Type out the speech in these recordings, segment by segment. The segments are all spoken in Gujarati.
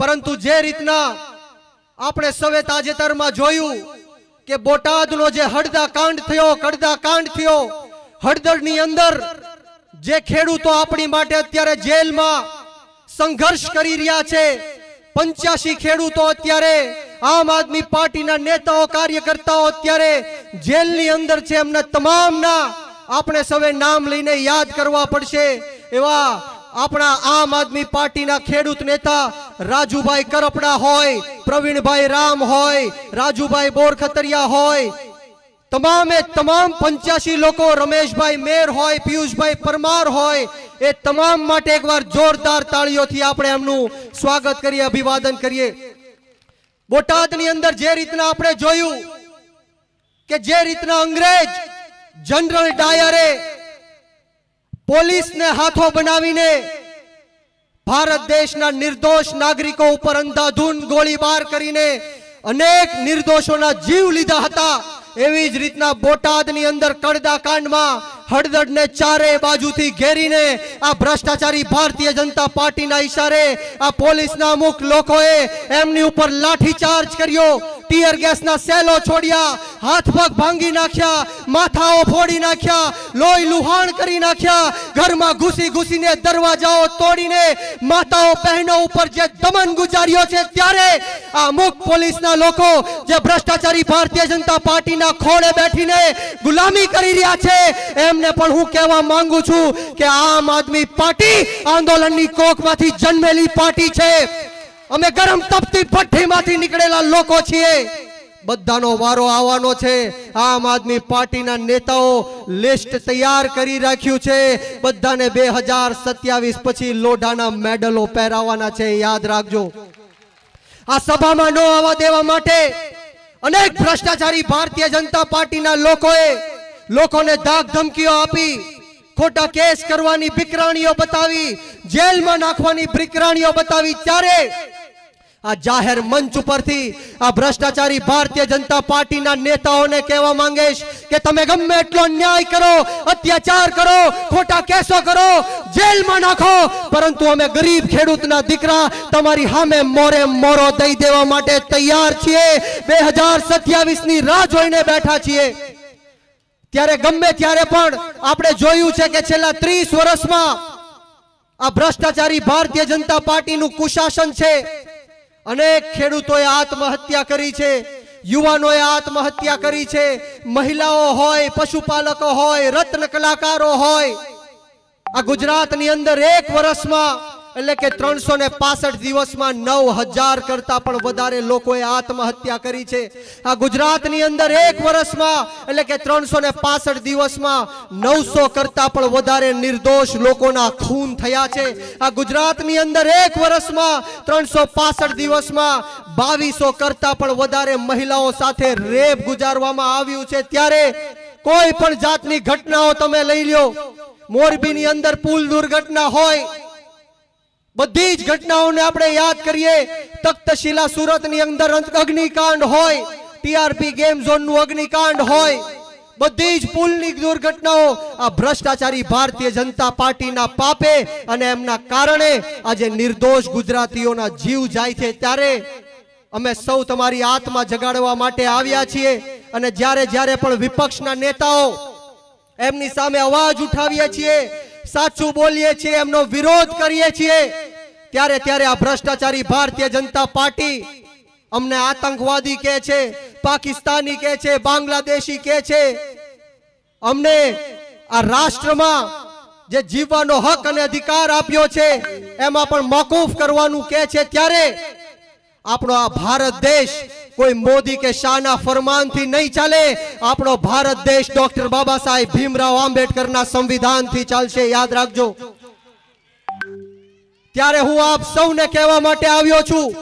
પરંતુ જે રીતના આપણે સવે તાજેતરમાં જોયું કે બોટાદનો જે હળદા કાંડ થયો, કડદા કાંડ થયો, હળદરની અંદર જે ખેડૂતો આપણી માટે અત્યારે જેલમાં સંઘર્ષ કરી રહ્યા છે, પંચ્યાસી ખેડૂતો અત્યારે આમ આદમી પાર્ટીના નેતાઓ, કાર્યકર્તાઓ અત્યારે જેલની અંદર છે. એમના તમામના આપણે સવે નામ લઈને યાદ કરવા પડશે એવા આપણા આમ આદમી પાર્ટીના ખેડૂત નેતા રાજુભાઈ કરપડા હોય, પ્રવીણભાઈ રામ હોય, રાજુભાઈ બોરખતરિયા હોય, તમામે તમામ પંચ્યાસી લોકો, રમેશભાઈ મેર હોય, પિયુષભાઈ પરમાર હોય, એ તમામ માટે એકવાર જોરદાર તાળીઓથી આપણે એમનું સ્વાગત કરીએ, અભિવાદન કરીએ. બોટાદની અંદર જે રીતના આપણે જોયું કે જે રીતના અંગ્રેજ જનરલ ડાયરે પોલીસને હાથો બનાવીને ભારત દેશના નિર્દોષ નાગરિકો ઉપર અંધાધૂન ગોળીબાર કરીને અનેક નિર્દોષોના જીવ લીધા હતા. એવી જ રીતના બોટાદની અંદર કડદા કાંડમાં હળદડને ચારે બાજુથી ઘેરીને આ ભ્રષ્ટાચારી ભારતીય જનતા પાર્ટીના ઈશારે આ પોલીસના અમુક લોકોએ એમની ઉપર લાઠીચાર્જ કર્યો. ટીયર ગેસના સેલો છોડ્યા, હાથ પગ ભાંગી નાખ્યા, માથાઓ ફોડી નાખ્યા, લોહી લુહાણ કરી નાખ્યા, ઘરમાં ઘૂસી ઘૂસીને દરવાજાઓ તોડીને માતાઓ બહેનો ઉપર જે દમન ગુજાર્યો છે ત્યારે આ અમુક પોલીસના લોકો જે ભ્રષ્ટાચારી ભારતીય જનતા પાર્ટીના ખોળે બેઠીને ગુલામી કરી રહ્યા છે, એમને પણ હું કહેવા માંગુ છું કે આમ આદમી પાર્ટી આંદોલનની કોકમાંથી જન્મેલી પાર્ટી છે. અમે ગરમ તપતી ભઠ્ઠીમાંથી નીકળેલા લોકો છીએ. બધાનો વારો આવવાનો છે. આમ આદમી પાર્ટીના નેતાઓ લિસ્ટ તૈયાર કરી રાખ્યું છે. બધાને બે હજાર સત્યાવીસ પછી લોઢાના મેડલો પહેરાવાના છે. યાદ રાખજો. આ સભામાં ન આવવા દેવા માટે અનેક ભ્રષ્ટાચારી ભારતીય જનતા પાર્ટીના લોકોએ લોકોને ધાક ધમકીઓ આપી, ખોટા કેસ કરવાની બિકરાણીઓ બતાવી, જેલમાં નાખવાની બિકરાણીઓ બતાવી. ત્યારે આ જાહેર મંચ ઉપરથી આ ભ્રષ્ટાચારી ભારતીય જનતા પાર્ટીના નેતાઓને કહેવા માંગીશ કે તમે ગમે એટલો ન્યાય કરો, અત્યાચાર કરો, ખોટા કેસો કરો, જેલમાં નાખો. પરંતુ અમે ગરીબ ખેડૂતના દીકરા તમારી સામે મોરે મોરો દઈ દેવા માટે તૈયાર છીએ. બે હજાર સત્યાવીસની રાહ જોઈને બેઠા છીએ. ત્યારે ગમે ત્યારે પણ આપણે જોયું છે કે છેલ્લા ત્રીસ વર્ષમાં આ ભ્રષ્ટાચારી ભારતીય જનતા પાર્ટીનું કુશાસન છે. અનેક ખેડૂતોએ આત્મહત્યા કરી છે, યુવાનોએ આત્મહત્યા કરી છે, મહિલાઓ હોય, પશુપાલકો હોય, રત્ન કલાકારો હોય. આ ગુજરાતની અંદર એક વર્ષમાં એટલે કે ત્રણસો ને પાસઠ દિવસમાં નવ હજાર કરતા પણ વધારે લોકોએ આત્મહત્યા કરી છે. આ ગુજરાતની અંદર એક વર્ષમાં, એટલે કે ત્રણસો ને પાસઠ દિવસમાં નવસો કરતા પણ વધારે નિર્દોષ લોકોના ખૂન થયા છે. આ ગુજરાતની અંદર એક વર્ષમાં ત્રણસો પાસઠ દિવસમાં બાવીસો કરતા પણ વધારે મહિલાઓ સાથે રેપ ગુજારવામાં આવ્યું છે. ત્યારે કોઈ પણ જાતની ઘટનાઓ તમે લઈ લ્યો. મોરબીની અંદર પુલ દુર્ઘટના હોય બધી જ ઘટનાઓને આપણે યાદ કરીએ. તખ્તશિલા સુરતની અંદર અગ્નિકાંડ હોય. ટીઆરપી ગેમ ઝોનનું અગ્નિકાંડ હોય. બધી જ પુલની દુર્ઘટનાઓ આ ભ્રષ્ટાચારી ભારતીય જનતા પાર્ટીના પાપે અને એમના કારણે આજે નિર્દોષ ગુજરાતીઓના જીવ જાય છે ત્યારે અમે સૌ તમારી આત્મા જગાડવા માટે આવ્યા છીએ અને જ્યારે જ્યારે પણ વિપક્ષના નેતાઓ એમની સામે અવાજ ઉઠાવીએ છીએ, સાચું બોલીએ છીએ, એમનો વિરોધ કરીએ છીએ ત્યારે ત્યારે આ ભ્રષ્ટાચારી ભારતીય જનતા પાર્ટી અમને આતંકવાદી કહે છે, પાકિસ્તાની કહે છે, બાંગ્લાદેશી કહે છે. અમને આ રાષ્ટ્રમાં જે જીવવાનો હક અને અધિકાર આપ્યો છે, એમાં પણ મોકૂફ કરવાનું કહે છે ત્યારે આપણો આ ભારત દેશ કોઈ મોદી કે શાહના ફરમાનથી નહીં ચાલે. આપણો ભારત દેશ ડોક્ટર બાબા સાહેબ ભીમરાવ આંબેડકરના સંવિધાનથી ચાલશે. યાદ રાખજો. ત્યારે હું આપ સૌને કહેવા માટે આવ્યો છું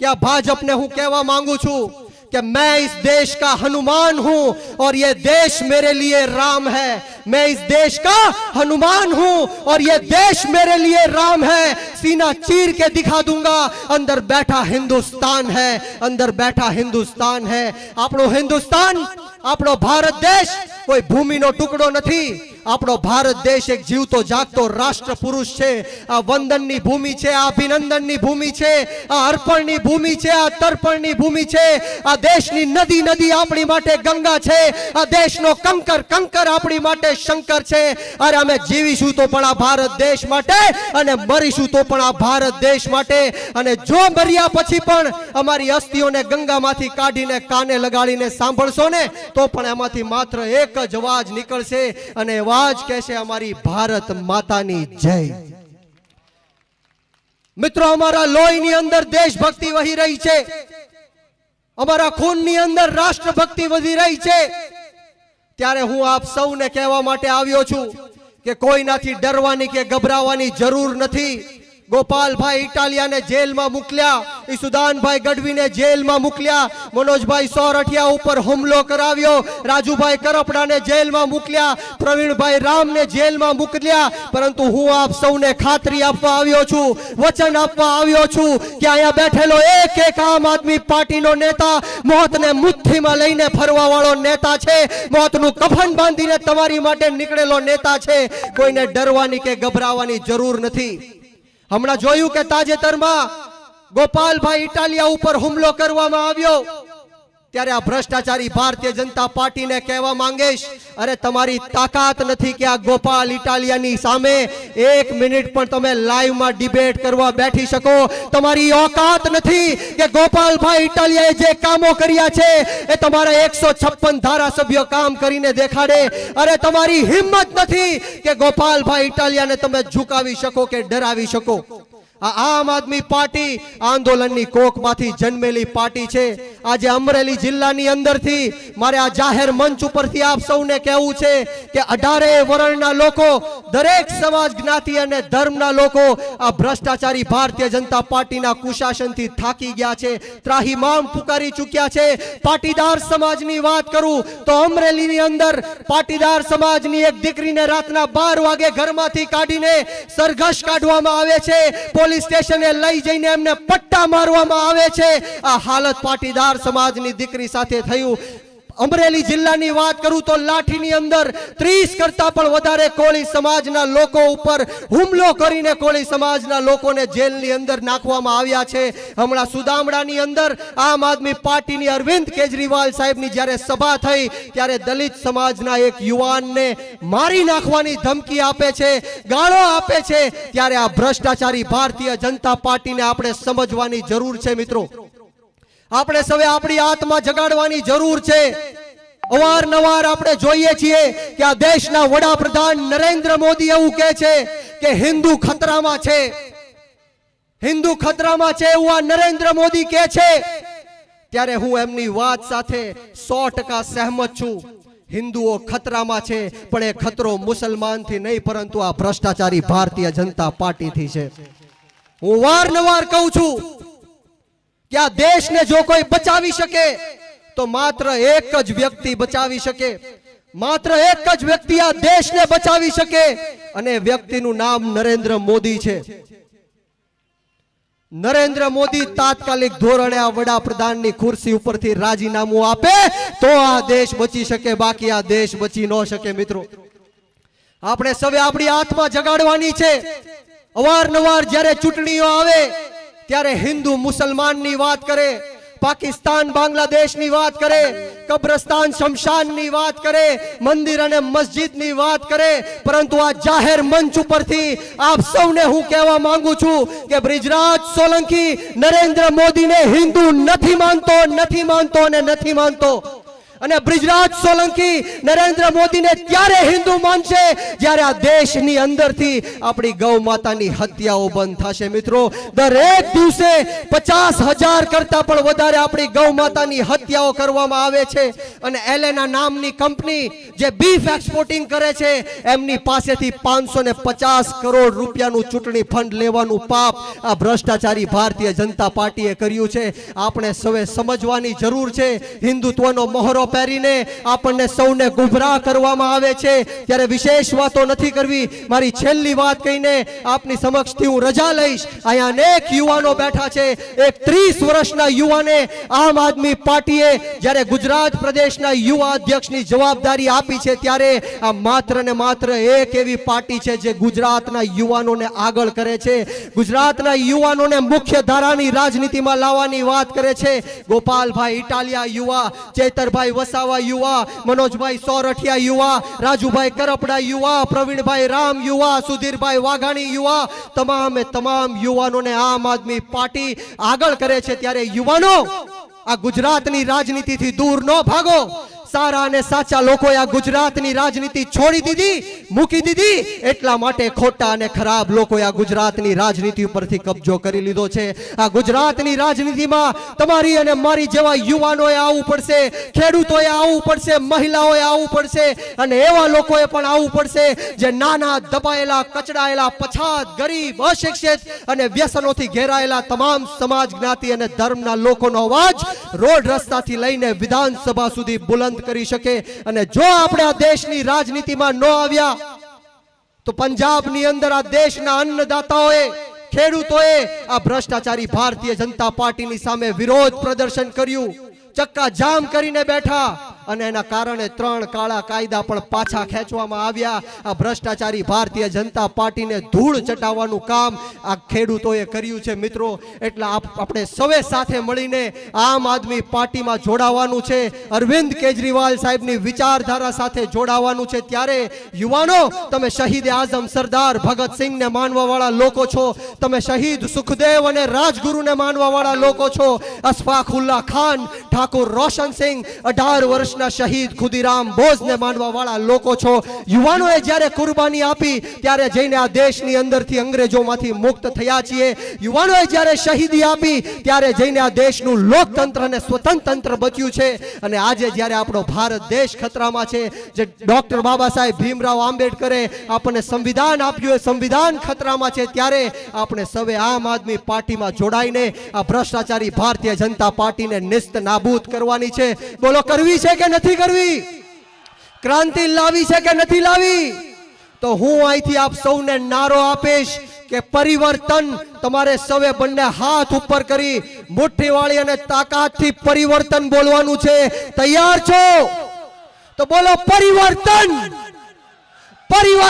કે ભાજપને હું કહેવા માંગુ છું કે મેં ઇસ દેશ કા હનુમાન હું, ઓર યે દેશ મેરે લિયે રામ હૈ मैं इस देश का हनुमान हूं और ये देश मेरे लिए राम है सीना चीर के दिखा दूंगा अंदर बैठा हिंदुस्तान है अंदर बैठा हिंदुस्तान है આપણો હિન્દુસ્તાન આપણો ભારત દેશ કોઈ ભૂમિનો ટુકડો નથી આપણો ભારત દેશ એક જીવતો જાગતો રાષ્ટ્ર પુરુષ છે આ વંદનની ભૂમિ છે આ અભિનંદનની ભૂમિ છે આ અર્પણની ભૂમિ છે આ તર્પણની ભૂમિ છે આ દેશની નદી નદી આપણી માટે ગંગા છે આ દેશનો કંકર કંકર આપણી માટે શંકર છે. અરે અમે જીવીશું તો પણ આ ભારત દેશ માટે અને મરીશું તો પણ આ ભારત દેશ માટે. અને જો મર્યા પછી પણ અમારી અસ્થિઓને ગંગામાંથી કાઢીને કાને લગાડીને સાંભળશો ને, તો પણ એમાંથી માત્ર એક જ અવાજ નીકળશે અને અવાજ કહેશે અમારી ભારત માતાની જય. મિત્રો, અમારા લોહીની અંદર દેશભક્તિ વહી રહી છે. અમારા ખૂનની અંદર રાષ્ટ્રભક્તિ વધી રહી છે. ત્યારે હું આપ સૌને કહેવા માટે આવ્યો છું કે કોઈનાથી ડરવાની કે ગભરાવાની જરૂર નથી. ગોપાલભાઈ ઇટાલિયાને જેલમાં મોકલ્યા ઈસુદાનભાઈ ગઢવીને જેલમાં મોકલ્યા મનોજભાઈ સોરઠિયા ઉપર હુમલો કરાવ્યો, રાજુભાઈ કરપડાને જેલમાં મોકલ્યા પ્રવીણભાઈ રામને જેલમાં મોકલ્યા પરંતુ હું આપ સૌને ખાતરી આપવા આવ્યો છું, વચન આપવા આવ્યો છું કે અહીંયા બેઠેલો એક એક આમ આદમી પાર્ટીનો નેતા, મોતને મુઠ્ઠીમાં લઈને ફરવા વાળો નેતા છે, મોતનું કફન બાંધીને તમારી માટે નીકળેલો નેતા છે, કોઈને ડરવાની કે ગભરાવાની જરૂર નથી. હમણાં જોયું કે તાજેતરમાં ગોપાલભાઈ ઇટાલિયા ઉપર હુમલો કરવામાં આવ્યો. ત્યારે આ ભ્રષ્ટાચારી ભારતીય જનતા પાર્ટીને કહેવા માંગીશ, અરે, તમારી તાકાત નથી કે આ ગોપાલ ઇટાલિયાની સામે એક મિનિટ પણ તમે લાઈવમાં ડિબેટ કરવા બેઠી શકો. તમારી ઓકાત નથી કે ગોપાલભાઈ ઇટાલિયાએ જે કામો કર્યા છે એ તમારા એકસો છપ્પન ધારાસભ્યો કામ કરીને દેખાડે. અરે, તમારી હિંમત નથી કે ગોપાલભાઈ ઇટાલિયાને તમે ઝુકાવી શકો કે ડરાવી શકો. આ આમ આદમી પાર્ટી આંદોલનની કોકમાંથી જન્મેલી પાર્ટી છે. આજે અમરેલી જિલ્લાની અંદરથી મારે આ જાહેર મંચ ઉપરથી આપ સૌને કહેવું છે કે અઢારે વર્ણના લોકો, દરેક સમાજ જ્ઞાતિ અને ધર્મના લોકો આ ભ્રષ્ટાચારી ભારતીય જનતા પાર્ટીના કુશાસનથી થાકી ગયા છે ત્રાહિમામ પુકારી ચૂક્યા છે. પાટીદાર સમાજની વાત કરું તો અમરેલીની અંદર પાટીદાર સમાજની એક દીકરીને રાતના બાર વાગે ઘરમાંથી કાઢીને સરઘસ કાઢવામાં આવે છે. પોલીસ સ્ટેશને લઈ જઈને એમને પટ્ટા મારવામાં આવે છે. આ હાલત પાટીદાર સમાજની દીકરી સાથે થયું. અમરેલી જિલ્લાની વાત કરું તો લાઠીની અંદર ત્રીસ કરતા પણ વધારે કોળી સમાજના લોકો ઉપર હુમલો કરીને કોળી સમાજના લોકોને જેલની અંદર નાખવામાં આવ્યા છે. હમણાં સુદામડાની અંદર આમ આદમી પાર્ટીની અરવિંદ કેજરીવાલ સાહેબની જ્યારે સભા થઈ, ત્યારે દલિત સમાજના એક યુવાનને મારી નાખવાની ધમકી આપે છે, ગાળો આપે છે. ત્યારે આ ભ્રષ્ટાચારી ભારતીય જનતા પાર્ટીને આપણે સમજવાની જરૂર છે મિત્રો. આપણે સૌએ આપણી આત્મા જગાડવાની જરૂર છે. અવારનવાર આપણે જોઈએ છીએ કે આ દેશના વડાપ્રધાન નરેન્દ્ર મોદી એવું કહે છે કે હિન્દુ ખતરામાં છે. હિન્દુ ખતરામાં છે એવું આ નરેન્દ્ર મોદી કહે છે. ત્યારે હું એમની વાત સાથે સો ટકા સહેમત છું. હિન્દુઓ ખતરામાં છે, પણ એ ખતરો મુસલમાનથી નહીં, પરંતુ આ ભ્રષ્ટાચારી ભારતીય જનતા પાર્ટીથી છે. હું વારનવાર કહું છું કે આ દેશને જો કોઈ બચાવી શકે, તો માત્ર એક જ વ્યક્તિ બચાવી શકે. માત્ર એક જ વ્યક્તિ આ દેશને બચાવી શકે અને વ્યક્તિનું નામ નરેન્દ્ર મોદી છે. નરેન્દ્ર મોદી તાત્કાલિક ધોરણે આ વડાપ્રધાનની ખુરશી ઉપરથી રાજીનામું આપે, તો આ દેશ બચી શકે, બાકી આ દેશ બચી ન શકે મિત્રો. આપણે સૌએ આપણી આત્મા જગાડવાની છે. અવારનવાર જ્યારે ચૂંટણીઓ આવે ત્યારે હિન્દુ મુસલમાનની વાત કરે, પાકિસ્તાન બાંગ્લાદેશની વાત કરે, કબ્રસ્તાન શમશાનની વાત કરે, મંદિર અને મસ્જિદની વાત કરે, પરંતુ આ જાહેર મંચ ઉપરથી આપ સૌને હું કહેવા માંગુ છું કે બ્રિજરાજ સોલંકી નરેન્દ્ર મોદીને હિન્દુ નથી માનતો નથી માનતો અને નથી માનતો. અને બ્રિજરાજ સોલંકી નરેન્દ્ર મોદીને ત્યારે હિન્દુ માનશે જ્યારે આ દેશની અંદરથી આપણી ગૌ માતાની હત્યાઓ બંધ થશે. મિત્રો, દરેક દિવસે પચાસ હજાર કરતા પણ વધારે આપણી ગૌ માતાની હત્યાઓ કરવામાં આવે છે અને એલેના નામની કંપની જે બીફ એક્સપોર્ટિંગ કરે છે, એમની પાસેથી પાંચસો ને પચાસ કરોડ રૂપિયાનું ચૂંટણી ફંડ લેવાનું પાપ આ ભ્રષ્ટાચારી ભારતીય જનતા પાર્ટીએ કર્યું છે. આપણે સૌએ સમજવાની જરૂર છે, હિન્દુત્વનો મહોરો પહેરીને આપણને સૌને ગુભરા કરવામાં આવે છે. ત્યારે વિશેષ વાતો નથી કરવી. મારી છેલ્લી વાત કહીને આપની સમક્ષથી હું રજા લઈશ. અહીંયા અનેક યુવાનો બેઠા છે. એક ત્રીસ વર્ષના યુવાને આમ આદમી પાર્ટીએ જ્યારે ગુજરાત પ્રદેશના યુવા અધ્યક્ષની જવાબદારી આપી છે ત્યારે આ માત્ર ને માત્ર એક એવી પાર્ટી છે જે ગુજરાતના યુવાનોને આગળ કરે છે. ગુજરાતના યુવાનોને મુખ્ય ધારાની રાજનીતિમાં લાવવાની વાત કરે છે. ગોપાલભાઈ ઇટાલિયા યુવા, ચેતરભાઈ વસાવા યુવા, મનોજભાઈ સોરઠિયા યુવા, રાજુભાઈ કરપડા યુવા, પ્રવીણભાઈ રામ યુવા, સુધીરભાઈ વાઘાણી યુવા, તમામે તમામ યુવાનોને આમ આદમી પાર્ટી આગળ કરે છે ત્યારે યુવાનો આ ગુજરાતની રાજનીતિથી દૂર ન ભાગો. સારા અને સાચા લોકોએ આ ગુજરાતની રાજનીતિ છોડી દીધી, મૂકી દીધી. એટલા માટે ખોટા અને ખરાબ લોકોએ આ ગુજરાતની રાજનીતિ ઉપરથી કબજો કરી લીધો છે. આ ગુજરાતની રાજનીતિમાં તમારી અને મારી જેવા યુવાનોએ આવવું પડશે, ખેડૂતોએ આવવું પડશે, મહિલાઓએ આવવું પડશે અને એવા લોકોએ પણ આવવું પડશે જે નાના દબાયેલા, કચડાયેલા, પછાત, ગરીબ, અશિક્ષિત અને વ્યસનોથી ઘેરાયેલા તમામ સમાજ જ્ઞાતિ અને ધર્મના લોકોનો અવાજ રોડ રસ્તાથી લઈને વિધાનસભા સુધી બુલંદ કરી શકે અને જો આપણે આ દેશની રાજનીતિમાં ન આવ્યા, તો પંજાબની અંદર આ દેશના અન્નદાતાઓએ, ખેડૂતોએ આ ભ્રષ્ટાચારી ભારતીય જનતા પાર્ટીની સામે વિરોધ પ્રદર્શન કર્યું. ચક્કા જામ કરીને બેઠા. અને એના કારણે ત્રણ કાળા કાયદા પણ પાછા ખેંચવામાં આવ્યા. આ ભ્રષ્ટાચારી ભારતીય જનતા પાર્ટીને ધૂળ ચટાવવાનું કામ આ ખેડૂતોએ કર્યું છે મિત્રો. એટલે આપણે સૌએ સાથે મળીને આમ આદમી પાર્ટીમાં જોડાવાનું છે. અરવિંદ કેજરીવાલ સાહેબની વિચારધારા સાથે જોડાવાનું છે. ત્યારે યુવાનો, તમે શહીદ આઝમ સરદાર ભગતસિંહને માનવાવાળા લોકો છો. તમે શહીદ સુખદેવ અને રાજગુરુને માનવાવાળા લોકો છો. અશફાકુલ્લા ખાન, ઠાકુર રોશનસિંહ અઢાર વર્ષના શહીદ ખુદીરામ બોઝને માનવાવાળા લોકો છો. યુવાનોએ જ્યારે કુરબાની આપી, ત્યારે જઈને આ દેશની અંદરથી અંગ્રેજોમાંથી મુક્ત થયા છીએ. યુવાનોએ જ્યારે શહીદી આપી, ત્યારે જઈને આ દેશનું લોકતંત્ર અને સ્વતંત્ર બચ્યું છે. અને આજે જ્યારે આપણો ભારત દેશ ખતરામાં છે, જે ડોક્ટર બાબા સાહેબ ભીમરાવ આંબેડકરે આપણને સંવિધાન આપ્યું એ સંવિધાન ખતરામાં છે, ત્યારે આપણે સૌએ આમ આદમી પાર્ટીમાં જોડાઈને આ ભ્રષ્ટાચારી ભારતીય જનતા પાર્ટીને નિસ્ત નાબૂદ કરવાની છે. બોલો, કરવી છે કે નથી કરવી? ક્રાંતિ લાવી છે કે નથી લાવી? તો હું અહીંથી આપ સૌને નારો આપીશ કે પરિવર્તન તમારે સૌએ બંને હાથ ઉપર કરી મુઠ્ઠીવાળી અને તાકાતથી પરિવર્તન બોલવાનું છે. તૈયાર છો? તો બોલો પરિવર્તન! પરિવર્તન!